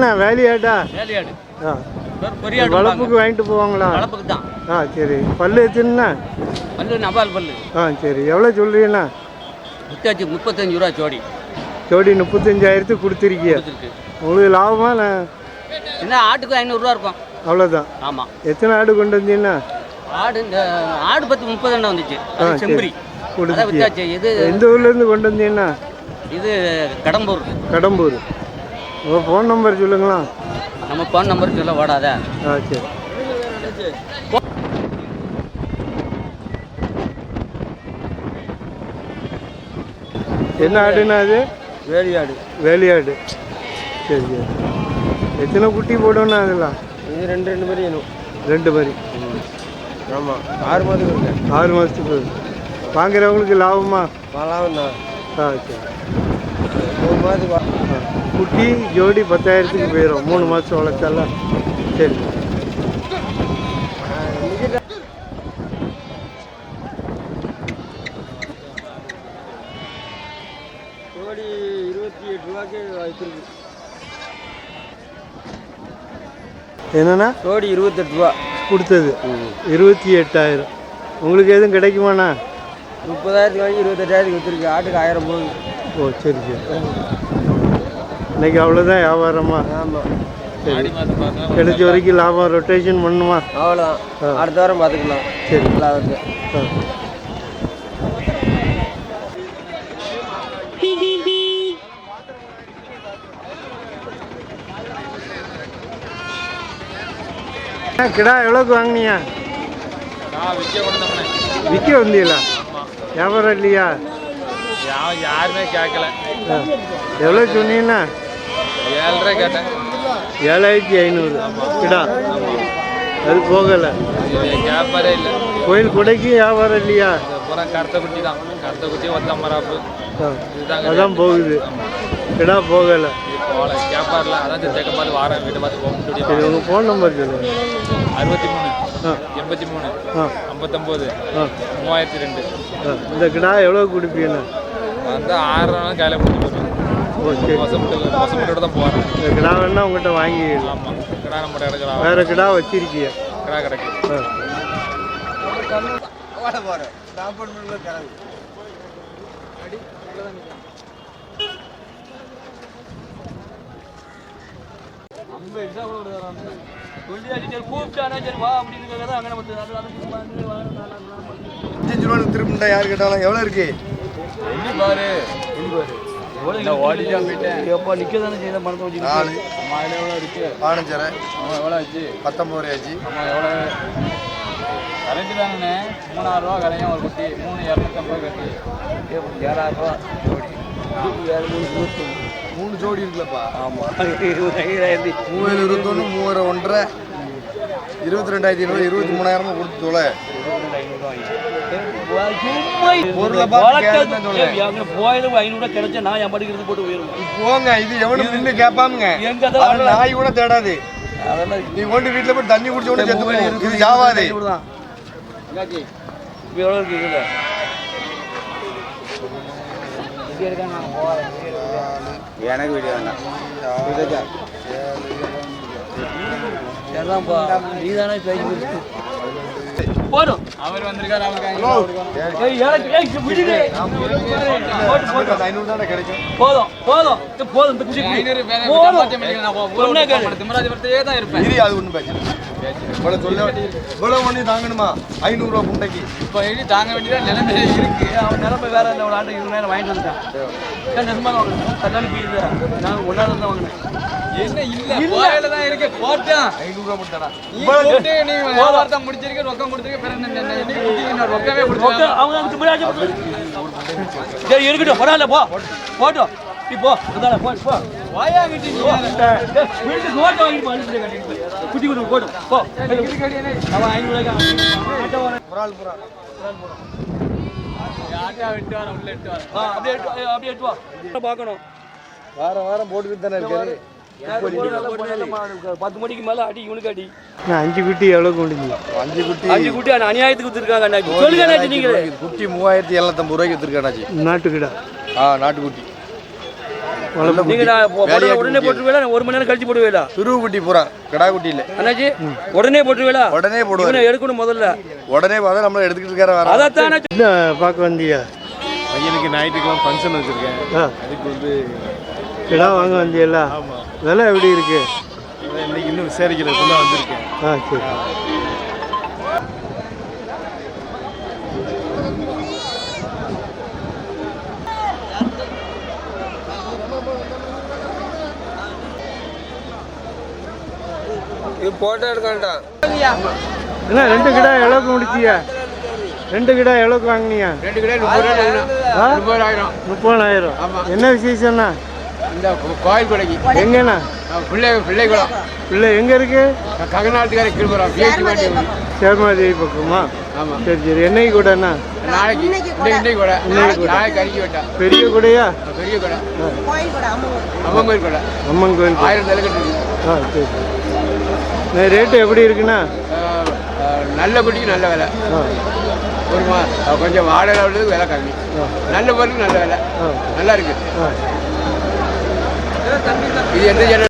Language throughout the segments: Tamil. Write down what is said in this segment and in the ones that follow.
என்னண்ணா வேலையாட்டா? வேலையாடு. ஆ. பொரியாடு வளர்ப்புக்கு வாங்கிட்டு போவாங்களா? தான். ஆ சரி. பல்லு எத்தனைண்ணா? பல்லு நபால் பல்லு. ஆ சரி. எவ்வளோ சொல்றீங்கண்ணா? வித்தாச்சு முப்பத்தஞ்சு ரூபா ஜோடி. ஜோடி முப்பத்தஞ்சாயிரத்துக்கு கொடுத்துருக்கிய? கொடுத்துருக்கு. உங்களுக்கு லாபமா என்ன ஆட்டுக்கு ஐநூறுரூவா இருக்கும். அவ்வளோதான் ஆமாம் எத்தனை ஆடு கொண்டு வந்தீங்கன்னா ஆடு இந்த ஆடு பத்து முப்பது எண்ணம் வந்துச்சு. செம்பரி வித்தாச்சு. இது எந்த ஊர்லேருந்து கொண்டு வந்தீங்கன்னா இது கடம்பூர். கடம்பூர். உங்கள் ஃபோன் நம்பர் சொல்லுங்களா? நம்ம ஃபோன் நம்பர் சொல்ல ஓடாத. ஆ சரி. என்ன ஆடுண்ணா அது? வேலையாடு. வேலையாடு. சரி சரி. எத்தனை குட்டி போடும்ண்ணா அதெல்லாம்? இது ரெண்டு ரெண்டு மாதிரி வேணும். ரெண்டு மாதிரி. ஆமாம் ஆறு மாதத்துக்கு இருக்கு ஆறு மாதத்துக்கு வாங்குறவங்களுக்கு லாபமா? பலாம் தான். ஆ சரி. மூணு மாதத்துக்கு. குட்டி ஜோடி பத்தாயிரத்துக்கு போயிடும் மூணு மாதம் வளர்த்தாலாம் சரி. ஜோடி இருபத்தி எட்டு ரூபாய்க்கு வச்சிருக்கு என்னண்ணா? ஜோடி இருபத்தெட்டு ரூபா. கொடுத்தது. இருபத்தி எட்டாயிரம். உங்களுக்கு எதுவும் கிடைக்குமாண்ணா? முப்பதாயிரத்துக்கு வாங்கி இருபத்தெட்டாயிரத்துக்கு விற்றுருக்கு ஆட்டுக்கு ஆயிரம் போகுது. ஓ சரி சரி. இன்னைக்கு அவ்வளோதான் வியாபாரமா? ஆமாம் சரி. கிடைச்ச வரைக்கும் லாபம் ரொட்டேஷன் பண்ணுமா? அவ்வளோதான். அடுத்த வாரம் பார்த்துக்கலாம். சரி. அண்ணா, கிடா எவ்வளோக்கு வாங்கினியா விற்க வந்தீங்களா? வியாபாரம் இல்லையா? யாருமே கேட்கல. ஆ. எவ்வளோ சொன்னீங்கன்னா ஏழரை கேட்டேன் ஏழாயிரத்தி ஐநூறு. கிடா. அது போகலை. கேட்பாரே இல்லை. கோயில் கொடைக்கு வியாபாரம் இல்லையா? இது பூரா கருத்த குட்டி தான். கருத்த குட்டி ஒத்தமராப்பு. ஆ. இதுதாங்க அதான் போகுது. கிடா போகலை. போகல. கேட்பார்ல அதான் தெக்க பார்த்து வாரம் வீட்டை பார்த்து போக சரி முடியும் உங்கள் ஃபோன் நம்பர் சொல்லுங்கள் அறுபத்தி மூணு எண்பத்தி மூணு ஐம்பத்தொம்போது. மூவாயிரத்தி ரெண்டு. இந்த கிடா எவ்வளோ கொடுப்பீங்கண்ணா வந்து ஆறு கையில் முடிச்சு போயிடும் ஓ சரி மொசமிட்டு மொசமிட்டோட தான் போகிறேன் கிடா வேணா உங்கள்கிட்ட வாங்கிக்கலாம் ஆமாம் கிடா நம்ம கிடக்கிறா வேற கிடா வச்சிருக்கிய. கிடா ரூபா திருப்பிண்டா யார் கேட்டாலும் எவ்வளோ இருக்கு? பாரு. எப்போ நிற்க தானே செய்த? மனத்தை வச்சு நாலு. மாடு எவ்வளோ இருக்கு? பானஞ்சரை ஆமாம் எவ்வளோ ஆச்சு? பத்தொம்பது ரூபா ஆச்சு. ஆமாம் எவ்வளோ கரெக்டு தானே. மூணாயிரம் ரூபா கரையும் ஒரு குட்டி. மூணு இரநூத்தம்பது கட்டி. ஏழாயிரம் ரூபா மூணு ஜோடி இருக்குல்லப்பா. இருபதாயிரத்தி. மூவாயிரம் இருபத்தொன்று மூவாயிரம் ஒன்றரை. இருபத்தி ரெண்டாயிரத்தி ஐநூறு இருபத்தி மூணாயிரமா கொடுத்து தொலை சொல்லுங்க. போயிலும் ஐநூறுவா கிடைச்சா நான் என் படிக்கிறது போட்டு போங்க இது எவனும் நின்று கேட்பாமுங்க நாய் கூட தேடாது. அதெல்லாம் நீ கொண்டு வீட்டில் போய் தண்ணி குடிச்ச உடனே செத்து போயிடும். இது ஜாவாது. எவ்வளோ இருக்கு இதில்? எனக்கு வீடியோ வேண்டாம். சரிதான்ப்பா நீ தானே பேசி போதும் அவர் வந்திருக்காரு இது. ஐநூறு போதும் போதும். இது போதும் இந்த ஐநூறு. திமிராதிபுரத்திலே தான் இருப்பேன். இரு அது ஒன்றும் பேச்சு இவ்வளோ சொல்ல இவ்வளோ பண்ணி தாங்கணுமா? ஐநூறுரூவா புண்டைக்கு இப்போ இனி தாங்க வேண்டியதா நிலைமை இருக்கு. அவன் நிலைமை வேற இல்லை. ஒரு ஆண்டு இருபதாயிரம் வாங்கிட்டு வந்துட்டான். ஏன் நிஜமா வாங்கினேன் கல்யாணம் போயிருந்தா நான் ஒன்னாவது தான் வாங்கினேன். என்ன இல்ல? போயில தான் இருக்கு. போட்டான் ஐநூறுரூவா மட்டும் நீ போட்டு நீ வியாபாரத்தை முடிச்சிருக்க ரொக்கம் கொடுத்துருக்க பிறகு என்ன- என்ன- என்ன குட்டி இன்னும் ரொக்கமே ஓகே, கொடுத்து அவங்க அதுக்கு முன்னாடி சரி இருக்கட்டும் பரவாயில்ல போ. போட்டோம் நீ போ. இந்தால, போ போ. வாயா கிட்டி போ. டேய், வீட்டுக்கு ஓட்ட வாங்கிட்டு போ, அனுப்பிட்டு கட்டிட்டு போ. குட்டி குட்டி போட்டும் போ. அவன் ஐநூறு ஒரு ஆள் பூரா ஆட்டா விட்டு வர உள்ள விட்டு வர. ஆ, அப்படியே எட்டு- ஏய், அப்படியே எட்டு வா. பார்க்கணும். வாரம் வாரம் போட்டுக்கிட்டு தானே இருக்காரு பத்து மணிக்கு மேல அடி இவனுக்கு அடி. அஞ்சு குட்டி எவ்வளோ கொண்டு வந்தீங்க? அஞ்சு குட்டி. அஞ்சு குட்டி அண்ணா, அநியாயத்துக்கு வித்துருக்காங்க அண்ணாச்சி. சொல்லுங்க அண்ணாச்சி நீங்களே. குட்டி மூவாயிரத்தி எழுநூத்தம்பது ரூபாய்க்கு வித்துருக்காடாச்சு நாட்டு கிடா ஆ நாட்டுக்குட்டி. நீங்க உடனே போட்டுருவீங்களா நான் ஒரு மணி நேரம் கழிச்சு போடுவீங்களா துருவு குட்டி பூரா கிடா குட்டி இல்லை. அண்ணாச்சி உடனே போட்டுருவீங்களா உடனே போடுவார். இவனை எடுக்கணும் முதல்ல. உடனே பார்த்தா நம்மள எடுத்துக்கிட்டு இருக்காரு என்ன பார்க்க வந்தியா பையனுக்கு ஞாயிற்றுக்கிழமை ஃபங்க்ஷன் வச்சுருக்கேன். அதுக்கு வந்து கிடா வாங்க வந்தியல்ல. விலை எப்படி இருக்கு? இன்னைக்கு இன்னும் தான் வந்திருக்கேன். ஆ சரி. இது போட்டோ எடுக்கண்டா என்ன ரெண்டு கிடா எவ்வளோக்கு முடிச்சியா? ரெண்டு கிடா எவ்வளோக்கு வாங்கினியா? ரெண்டு. ஆ? முப்பதாயிரம். முப்பதாயிரம். என்ன விசேஷம்னா? இந்த கோயில் கொடைக்கு. எங்கண்ணா? பிள்ளை பிள்ளை குளம் இல்லை எங்கே இருக்கு? ககநாட்டுக்கார கிருபுரம் சேர்மாதேவி பக்கமா. ஆமாம் சரி சரி. என்னைக்கு கூடண்ணா? நாளைக்கு இன்னைக்கு இன்னைக்கு கூட. நாளைக்கு கறிக்கு விட்டா. பெரிய கூடையா? பெரிய கடை. அம்மன் கோயில். கடை. அம்மன் கோயில் கூடை. ஆயிரம் தலைக்கட்டு இருக்கு ஆ சரி நான் ரேட்டு எப்படி இருக்குண்ணா? நல்ல குட்டிக்கு நல்ல விலை. ஒரு கொஞ்சம் வாடகை விலை கம்மி. நல்ல பொருளுக்கு நல்ல விலை. ஆ. நல்லா இருக்கு. ஆ. இது எந்த ஜன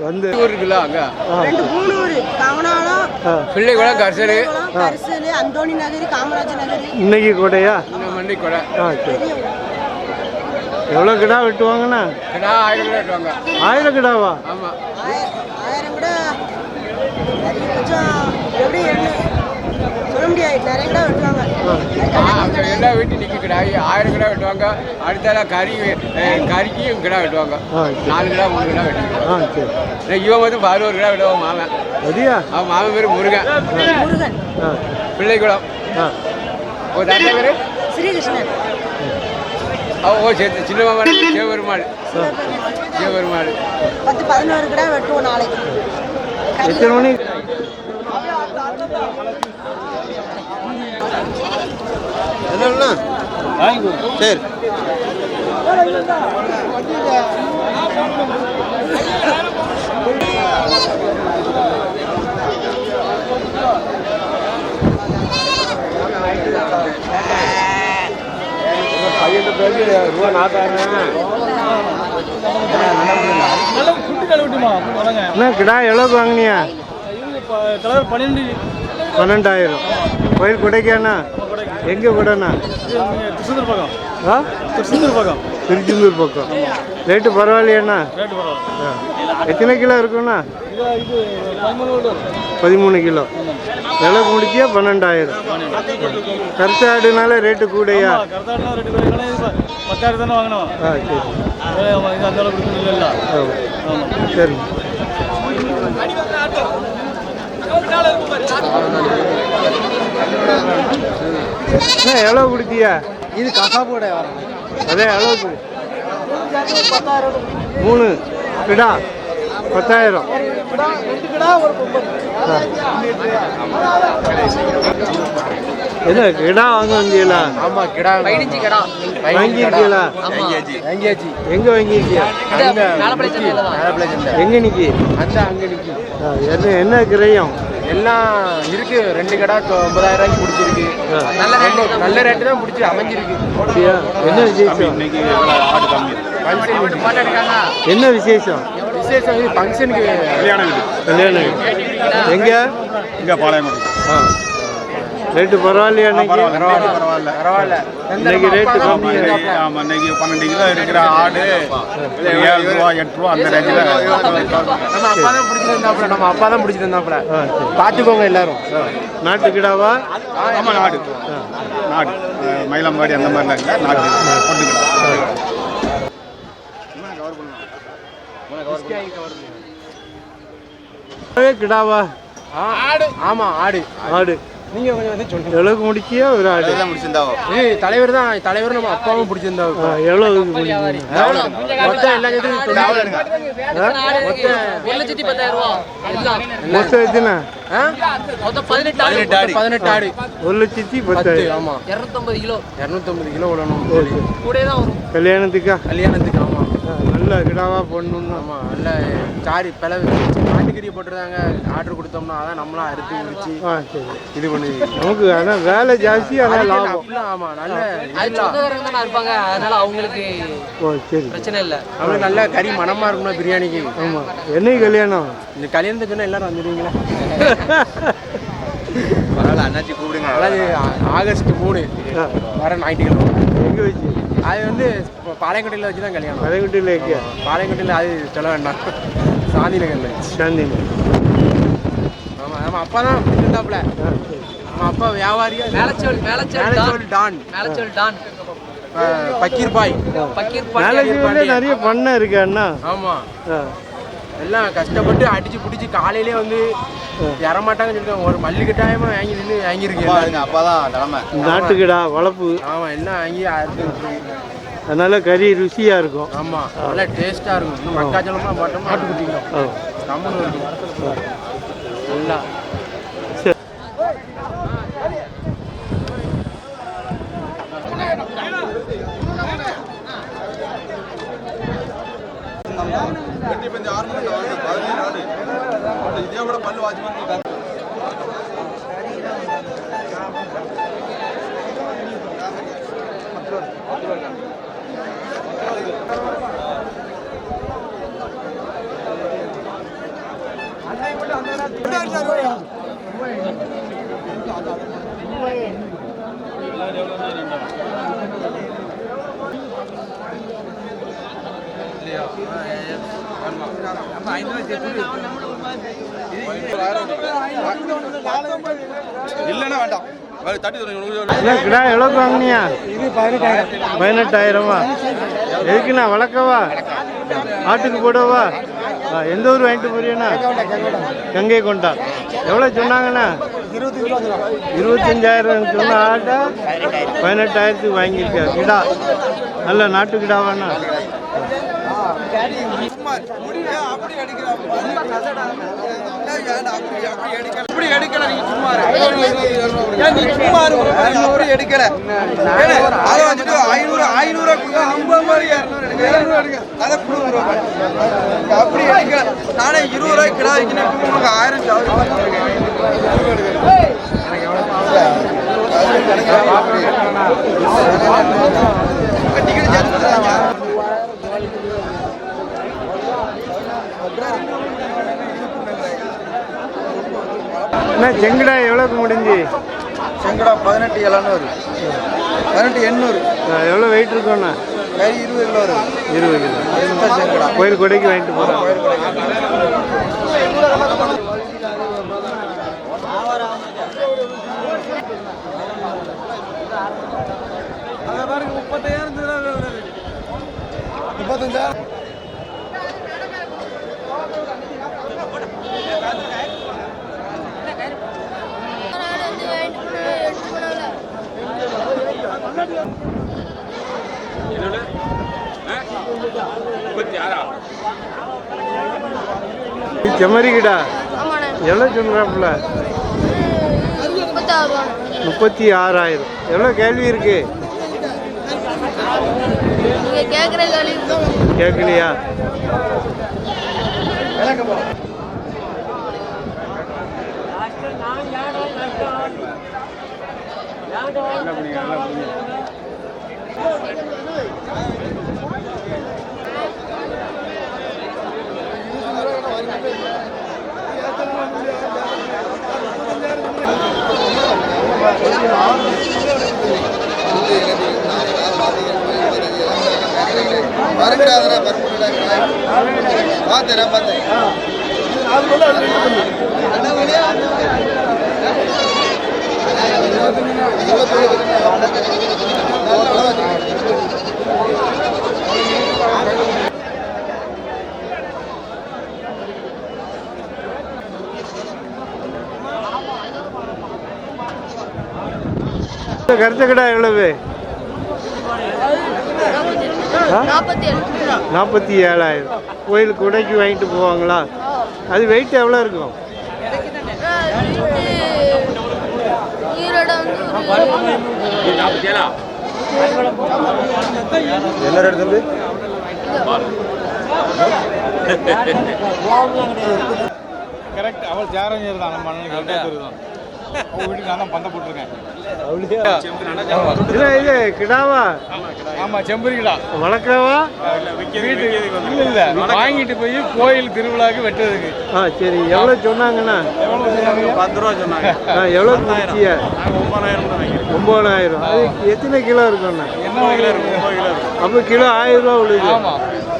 வந்து ஊர் இருக்குல்ல அங்க? ரெண்டு மூணு ஊர். அந்தோணி நகர் காமராஜர் நகர். இன்னைக்கு கூடையா? மண்டி கூட ஆ சரி. எவ்வளோ கிடா வெட்டுவாங்கண்ணா கிடா ஆயிரம் கிலோ வெட்டுவாங்க. ஆயிரம் கிடாவா? ஆமா. ஆயிரம் ஆயிரம் கூட எப்படி என்ன சொல்ல முடியாது. நிறைய கூட வெட்டுவாங்க. ஆ, அங்க எல்லா வீட்டு நிக்க கிடா. ஆயிரம் கிலோ வெட்டுவாங்க. அடுத்தால கறி கறிக்கும் கிடா வெட்டுவாங்க. நாலு கிலோ மூணு கிலோ வெட்டுவாங்க இவன் வந்து பதினோரு கிலோ விடுவான் மாமன். சரியா அவன் மாமன் பேர் முருகன். முருகன். ஆ. பிள்ளைக்குளம் ஆ. ஒரு தாத்தா பேர்? ஸ்ரீகிருஷ்ணன். ஓ சரி சின்ன மாமன் சிவபெருமாள். சிவபெருமாள். பத்து பதினோரு கூட வெட்டுவோம் நாளைக்கு. எத்தனை மணி? என்னண்ணா சரி. என்ன கிடா எவ்வளோக்கு வாங்கினியா? பன்னெண்டு பன்னெண்டாயிரம். கோயில் கொடைக்காண்ணா எங்கே கூடண்ணா திருச்செந்தூர் பக்கம். ஆ? திருச்செந்தூர் பக்கம். திருச்செந்தூர் பக்கம். ரேட்டு பரவாயில்லையாண்ணா. எத்தனை கிலோ இருக்குண்ணா பதிமூணு கிலோ. விலை முடிச்சியா பன்னெண்டாயிரம். கருத்தாடுனால ரேட்டு கூடயா? பத்தாயிரம் தானே வாங்கினோம். ஆ சரி. சரி. அண்ணா, எவ்வளோ கொடுத்தியா இது கசாப்போட வரோம். அதே அளவுக்கு. மூணு கிடா பத்தாயிரம். என்ன கிடா வாங்க வந்தீங்களா ஆமா கிடா பதினஞ்சு கடா. வாங்கியிருக்கீங்களா? எங்கேயாச்சு எங்க வாங்கியிருக்கியா எங்க நிக்கி அந்த அங்க நிக்கி என்ன என்ன கிரயம்? எல்லாம் இருக்கு. ரெண்டு கடை ஒன்பதாயிரம் ரூபாய்க்கு பிடிச்சிருக்கு. நல்ல ரேட்டு நல்ல ரேட்டு தான் பிடிச்சி அமைஞ்சிருக்கு. என்ன இன்னைக்கு என்ன விசேஷம்? விசேஷம் இது ஃபங்க்ஷனுக்கு கல்யாணம் கல்யாணம் எங்க? இங்கே பாளையம் ஆ. ரேட்டு பரவாயில்லையா பரவாயில்ல பரவாயில்ல பரவாயில்ல. இன்னைக்கு ரேட்டு கம்மி ஆமாம் இன்னைக்கு பன்னெண்டு கிலோ இருக்கிற ஆடு ஏழு ரூபா எட்டு ரூபா அந்த ரேஞ்சில் நம்ம அப்பா தான் பிடிச்சிருந்தாப்புல நம்ம அப்பா தான் பிடிச்சிருந்தாப்புல. பார்த்துக்கோங்க எல்லாரும். நாட்டு கிடாவா ஆமாம் நாடு. நாடு. மயிலம்பாடி அந்த மாதிரிலாம் இல்லை நாடு. கொண்டு கிடாவா? ஆடு. ஆமா ஆடு. ஆடு. நீங்க கொஞ்சம் வந்து சொல்லுங்க. முடிச்சியா ஒரு ஆடு. தான் முடிச்சிருந்தாவோ. ஏய் தலைவர் தான் தலைவர் நம்ம அப்பாவும் பிடிச்சிருந்தா எவ்வளோ மொத்தம் எல்லா எத்தனை? பதினெட்டு ஆடு. ஒரு லட்சத்தி பத்தாயிரம். ஆமா. இரநூத்தம்பது கிலோ. இரநூத்தம்பது கிலோ விடணும் கூட தான் வரும். கல்யாணத்துக்கா? கல்யாணத்துக்கு? நல்ல கிடாவா பொண்ணுன்னு ஆமா நல்ல சாரி பிளவு. ஆட்டுக்கறி போட்டுருந்தாங்க ஆர்டர் கொடுத்தோம்னா அதான் நம்மளாம் அறுத்து முடிச்சு ஆ சரி. இது பண்ணி நமக்கு ஆனால் வேலை ஜாஸ்தி ஆனால் லாபம். அப்படிலாம் ஆமா நல்ல அது சொந்தக்காரங்க தானே இருப்பாங்க. அதனால அவங்களுக்கு ஓ சரி. பிரச்சனை இல்லை. நம்மளுக்கு நல்ல கறி மனமா இருக்கணும் பிரியாணிக்கு. ஆமாம் என்னைக்கு கல்யாணம்? இந்த கல்யாணத்துக்கு சொன்னா எல்லாரும் வந்துடுவீங்களா? பரவாயில்ல அண்ணாச்சி கூப்பிடுங்க. அதாவது ஆகஸ்ட் மூணு. வர ஞாயிற்றுக்கிழமை. எங்கே வச்சு? அது வந்து இப்போ பாளையங்கோட்டையில் வச்சு தான் கல்யாணம் பழையக்குட்டியில் வைக்க பாளையங்கோட்டையில் அது சொல்ல வேண்டாம். சாந்தி. நகரில் சாந்தி ஆமாம் நம்ம அப்பா தான் சரி. நம்ம அப்பா வியாபாரியா? மேலச்சோல் மேலச்சோல் டான். மேலச்சோல் டான். பக்கீர் பாய். பக்கீர் பாண்டி நிறைய பண்ணை இருக்கு அண்ணா. ஆமாம் ஆ. எல்லாம் கஷ்டப்பட்டு அடிச்சு பிடிச்சி காலையிலே வந்து மாட்டாங்கன்னு சொல்லிருக்காங்க ஒரு மல்லி கட்டாயமா வாங்கி நின்று வாங்கியிருக்கேன் பாருங்க அப்பதான் நிலமை நாட்டுக்கிடா வளர்ப்பு ஆமாம் எல்லாம் வாங்கி. அதனால கறி ருசியாக இருக்கும். ஆமா நல்லா டேஸ்டா இருக்கும். இன்னும் மக்காச்சோளம்லாம் போட்டோம்னா ஆட்டு குட்டிக்கலாம் ஓ கம்முன்னு இருக்கும் நல்லா இல்லைன்னா வேண்டாம் வேற தட்டி இல்லைன்னா என்ன கிடா எவ்வளோக்கு வாங்கினியா? பதினெட்டாயிரமா? எதுக்குண்ணா வளர்க்கவா? ஆட்டுக்கு போடவா? எந்த ஊர் வாங்கிட்டு போறியண்ணா? கங்கை கொண்டா. எவ்வளோ சொன்னாங்கண்ணா? இருபத்தஞ்சாயிரம் சொன்ன ஆட்டை பதினெட்டாயிரத்துக்கு வாங்கியிருக்க கிடா. நல்ல நாட்டு கிடாவாண்ணா அப்படி எடுக்கல நீங்க சும்மா நீ சும்மா இருநூறு எடுக்கல அதை வச்சுட்டு ஐநூறு ஐநூறு ஐம்பது மாதிரி இரநூறு அதை கொடுங்க அப்படி எடுக்கல நானே இருபது ரூபாய்க்கு கிடா வைக்கணும் உங்களுக்கு ஆயிரம் டிக்கெட் சேர்த்து என்ன செங்கடா எவ்வளோக்கு முடிஞ்சு? செங்கடா பதினெட்டு எழுநூறு பதினெட்டு எண்ணூறு. எவ்வளோ வெயிட் இருக்கும்ண்ணா கறி இருபது கிலோ வரும் இருபது கிலோ. செங்கடா. கோயில் கொடைக்கு வாங்கிட்டு போகிறோம் செம்மறிக்கிடா ஆமாண்ணே. எவ்வளோ சொல்கிறாப்புல முப்பத்தி ஆறாயிரம். எவ்வளோ கேள்வி இருக்கு? நீங்கள் கேட்குற வருங்காதரா பரப்புடா பார்த்தேன் பார்த்தேன் இருபத்தொழுது கருத்த கடை எவ்வளவு? நாற்பத்தி ஏழு நாற்பத்தி ஏழாயிரம். கோயிலுக்கு உடைக்கு வாங்கிட்டு போவாங்களா? அது வெயிட் எவ்வளோ இருக்கும்? என்ன ரேட் தம்பி? கரெக்ட் அவள் சேரஞ்சர் தான். நம்ம அண்ணனுக்கு வீட்டுக்கு நான் பந்த போட்டிருக்கேன். இல்லை இது கிடாவா? ஆமா செம்பரிக்கடா வளர்க்கவா வீட்டு இல்ல இல்ல வாங்கிட்டு போய் கோயில் திருவிழாக்கு வெட்டுறதுக்கு. ஆ சரி. எவ்வளோ சொன்னாங்கண்ணா? எவ்வளவு சொன்னாங்க? பத்து ரூபா சொன்னாங்க. ஆ எவ்வளோ குடிச்சிய நாங்கள் ஒன்பதாயிரம் அது எத்தனை கிலோ இருக்கும்ண்ணா? என்ன கிலோ இருக்கும் அப்போ கிலோ ஆயிரம் ரூபா ஆமா.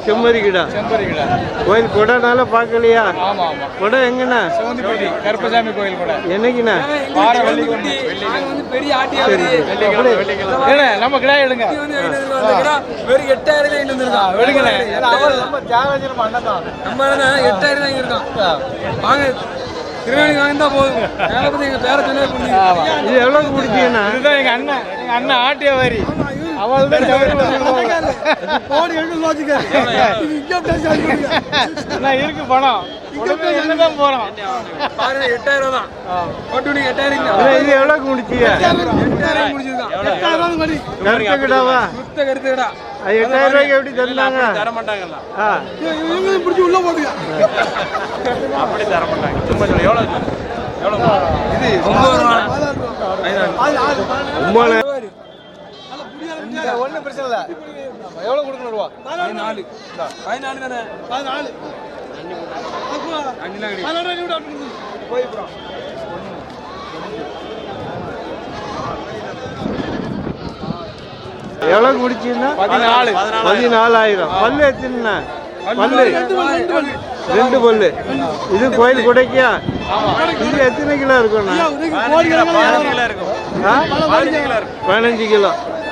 செம்மறி கிடா செம்பரிக்கடா கோயில் கொடைனால பார்க்கலையா? ஆமா ஆமா கொடை எங்கண்ணா? சிவந்திப்பட்டி கருப்பசாமி கோயில் கூட. என்னைக்குண்ணா? வார வெள்ளிக்கிழமை. பெரிய ஆட்டியா நம்ம கிடா எடுங்க. வெறும் எட்டாயிரம் தான் நம்ம தியாகராஜர் நம்ம அண்ணன் தான். நம்ம எட்டாயிரம் தான் இருக்கான் வாங்க திருவேணி வாங்கினா போதும் எங்க பேர சொன்னே பண்ணி இது எவ்வளோக்கு பிடிச்சிங்கண்ணா இதுதான் எங்க அண்ணன். எங்க அண்ணன் ஆட்டிய வாரி அவள் தான் போடி எழுந்து லோஜிக்க இங்க பேசி அண்ணா இருக்கு பணம். உடனே என்னதான் போறோம் பாருங்க எட்டாயிரம் தான். போட்டு எட்டாயிரம் இது எவ்வளோக்கு முடிச்சிய எட்டாயிரம் முடிச்சிருக்கான் எட்டாயிரம் தான் பண்ணி கருத்த கிடாவா? சுத்த கருத்துடா அது எட்டாயிரம் ரூபாய்க்கு எப்படி தந்தாங்க? தர மாட்டாங்கல்ல ஆ. இவங்களும் பிடிச்சி உள்ள போட்டுக்க. அப்படி தர மாட்டாங்க. சும்மா சொல்லு எவ்வளோ எவ்வளோ இது ஒன்பது ஒன்றும் பிரச்சனை இல்லை. எவ்வளோ கொடுக்கணும் ரூபா? பதினாலு. பதினாலு. தானே? பதினாலு. முடிச்சிருந்தா பதினாலு பதினாலாயிரம். பல்லு எத்தனை? பல்லு. ரெண்டு பல்லு இது கோயில் குடைக்கியா இது எத்தனை கிலோ இருக்கும். பதினஞ்சு கிலோ.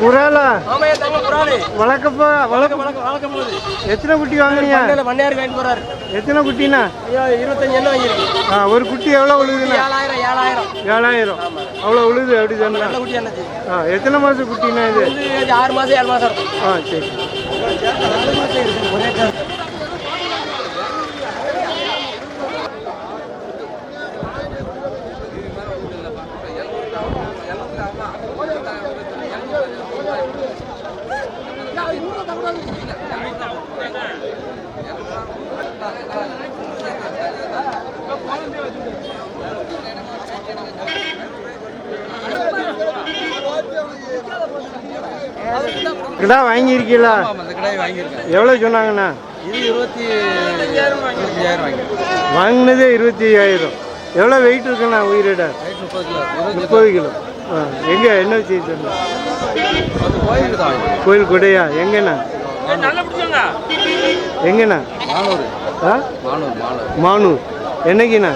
குராலு? வளர்க்கப்பா வளர்க்க வழக்கம் வழக்கம் போகுது எத்தனை குட்டி வாங்குனீங்க? மண்ணியாருக்கு வாங்கிட்டு போறாரு. எத்தனை குட்டினா ஐயோ, இருபத்தஞ்சு எண்ணம் வாங்கியிருக்கு ஆ ஒரு குட்டி எவ்வளோ உழுதுண்ணா ஏழாயிரம் ஏழாயிரம். ஏழாயிரம். அவ்வளோ உழுது அப்படி சொன்னா குட்டி ஆ எத்தனை மாதம் குட்டினா இது? ஆறு மாசம் ஏழு மாசம் இருக்கும். ஆ சரி. கிடா வாங்கியிருக்கீங்களா? அந்த கடையை வாங்கியிருக்கேன். எவ்வளோ சொன்னாங்கண்ணா? இது இருபத்தி இருபத்தஞ்சாயிரம் வாங்கியிருக்கேன். வாங்கினதே இருபத்தி ஐயாயிரம் எவ்வளோ வெயிட் இருக்குண்ணா உயிரிட? ரைட் முப்பது கிலோ இருபது முப்பது கிலோ. ஆ எங்கே என்ன தான் வாங்கியிருக்கேன். கோயில் குடையா? எங்கண்ணா? எங்கண்ணா? மானூர். ஆ? மானூர் மானூர். மானூர். என்னைக்குண்ணா?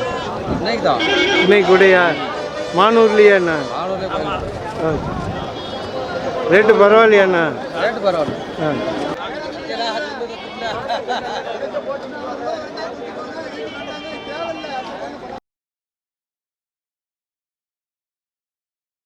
இன்னைக்கு தான் இன்னைக்கு குடையா? மானூர்லையாண்ணா மானூர்லேயே ஆ ரேட்டு பரவாயில்லையாண்ணா ரேட்டு பரவாயில்ல. ஆ.